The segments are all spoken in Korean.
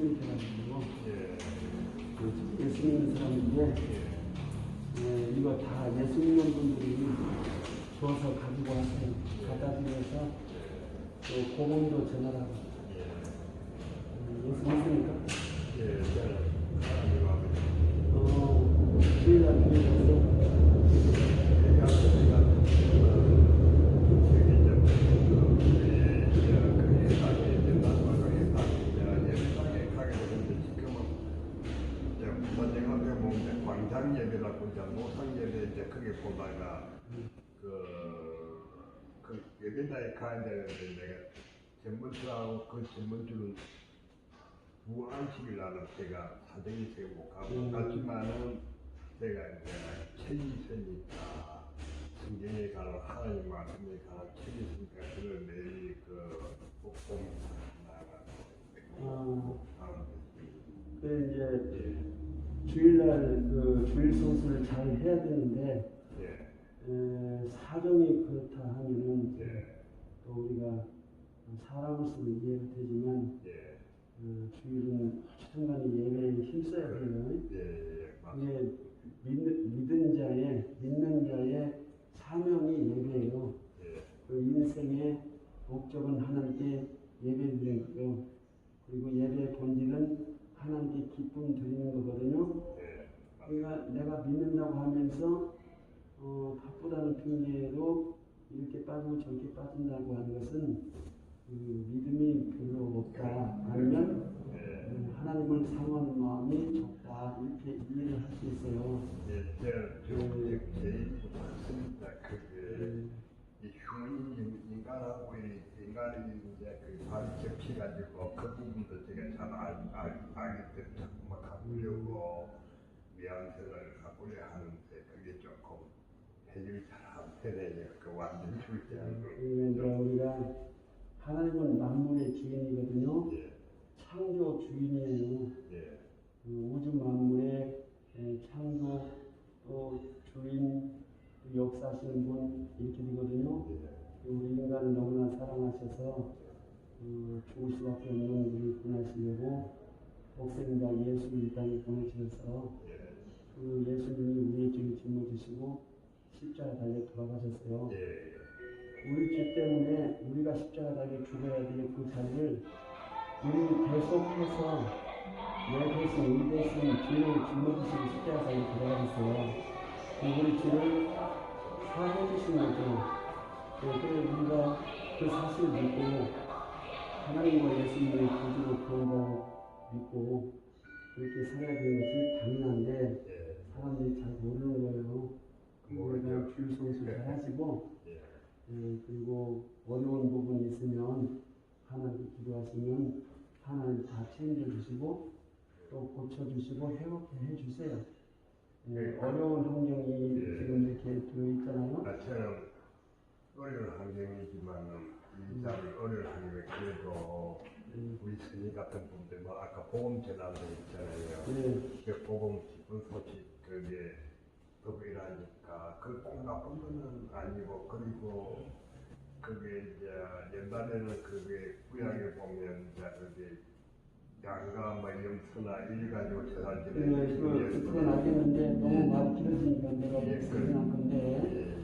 예수님께가지고 예. 그 예수 믿는 사람인데 예, 이거 다 예수 믿는 분들이 줘서 가지고. 갖다 드려서 또 고문도 전하라고. 예. 음, 예수 믿으니까 예. 저 크게 보다가 그, 그 예배자에 가야 되는데 내가 전문수하고 그 무안식일 날은 제가 사정이 못 가고 음. 갔지만은 제가 이제 책이 있으니까 성경에 가는 하나님 말씀에 가는 책이 있으니까 그걸 매일 그 어. 나가고 그 이제 주일날 그 주일 성수를 잘 해야 되는데 예, 에, 사정이 그렇다 하면은 예, 또 우리가 사람으로서 이해가 되지만 예, 어, 주일은 하여튼간에 예배에 힘써야 돼요. 예, 예, 맞습니다. 이게 믿는, 믿은 자의 믿는 자의 사명이 예배예요. 예, 그 인생의 목적은 하나님께 예배드리는 거고요. 그리고 예배의 본질은 하나님께 기쁨 드리는 거거든요. 예, 그러니까 내가 믿는다고 하면서 어, 바쁘다는 핑계로 이렇게 빠지고 저렇게 빠진다고 하는 것은 그 믿음이 별로 없다. 아니면 예, 음, 하나님을 사모하는 마음이 적다. 이렇게 이해를 할 수 있어요. 예, 저, 저, 저, 제일 맞습니다. 그게 음, 이 흉인 인간하고 이 인간이 이제 그 발이 겹쳐가지고 그 부분도 제가 잘 알, 알, 알기 때문에 자꾸 막 가꾸려고 미안성을 가꾸려 하는데 그게 조금 해결이 잘안 되네요. 그 완전 출제하고. 그러니까 우리가 하나님은 만물의 주인이거든요. 예, 창조 주인이에요. 예, 그 우주 만물의 에, 창조 또 주인 또 역사하시는 분 이렇게 되거든요. 예, 우리 인간을 너무나 사랑하셔서 어, 죽을 수밖에 없는 우리를 구하시려고 복생자 예수를 이 땅에 보내주셔서 예, 그 예수님이 우리의 죄를 짊어지시고 십자가 달려 돌아가셨어요. 예, 우리 죄 때문에 우리가 십자가 달려 죽어야 될 그 자리를 우리 계속해서 내 대신 우리 대신 죄를 짊어지시고 십자가 달려 돌아가셨어요. 그 우리 죄를 사해 주신 거죠. 그래서 우리가 그 사실을 믿고 하나님과 예수님의 구주로 구원받고 믿고 그렇게 살아야 되는 것이 당연한데 예, 사람들이 잘 모르는 거예요. 우리가 주일 성수 잘 하시고 예, 예, 그리고 어려운 부분이 있으면 하나님께 기도하시면 하나님 다 책임져 주시고 또 고쳐 주시고 회복해 해 주세요. 예, 네. 어려운 환경이 예. 지금 이렇게 되어 있잖아요. 나처럼 어려운 환경이지만 사람이 어려운 환경에 그래도 예, 우리 스님 같은 분들 뭐 아까 전하는 있잖아요. 예, 그 복음 기쁜 소식 그게 듣고 일하니까 그꼭 나쁜 거는 아니고 그리고 그게 이제 옛날에는 그게 구약에 보면 이제 그게 양가 뭐 염소나 일 가지고 예, 제사지는 그, 그건 알겠는데 너무 말이 길어지니까 내가 예, 설명한 건데. 예,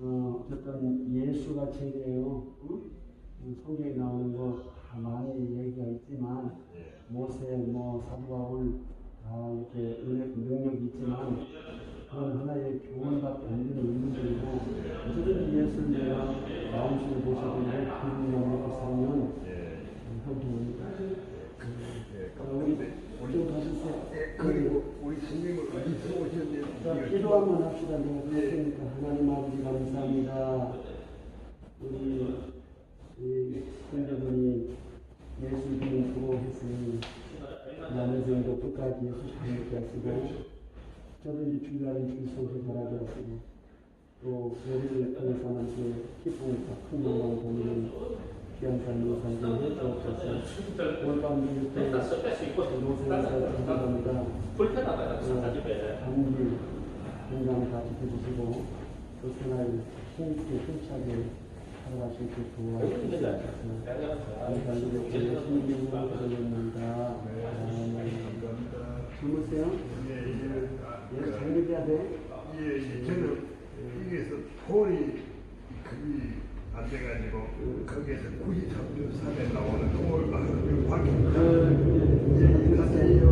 어, 어쨌든 예수가 제일이에요. 응? 음, 성경에 나오는 거 다 많이 얘기가 있지만 예, 모세, 뭐 사도 바울 다 이렇게 은혜 능력이 있지만 그건 하나의 교훈밖에 안 되는 인물들이고 어쨌든 예수를 내가 마음속에 모셔도 그분이 먹고 살면 좀 가주세요. 예, 그리고 우리 스님은 어디서 자, 오셨는지 기도 한번 합시다. 내가 그랬으니까 하나님 아버지 감사합니다. 우리 이 형제분이 예수 믿는 수고했으니 남은 생도 끝까지 예수 믿게 하시고 저도 주일날에 주일 성수 잘하게 하시고 또 예배를 통해서 하나님께 기쁨과 큰 영광을 보이는 귀한 삶을 살게 해주옵소서 올밤 이렇게 노생에서 감사합니다 불편하다 건강을 가지해주시고 교통을 힘있게 힘차게 살아가실 수 있도록 하겠습니다. 감사합니다. 예수님 감사합니다. 주무세요? 예, 예. 예, 잘해야 돼? 예, 예. 저는 여기에서 폰이 급이 안 돼가지고 거기에서 93.3에 나오는 동물만 확인. 예, 예 인사세요.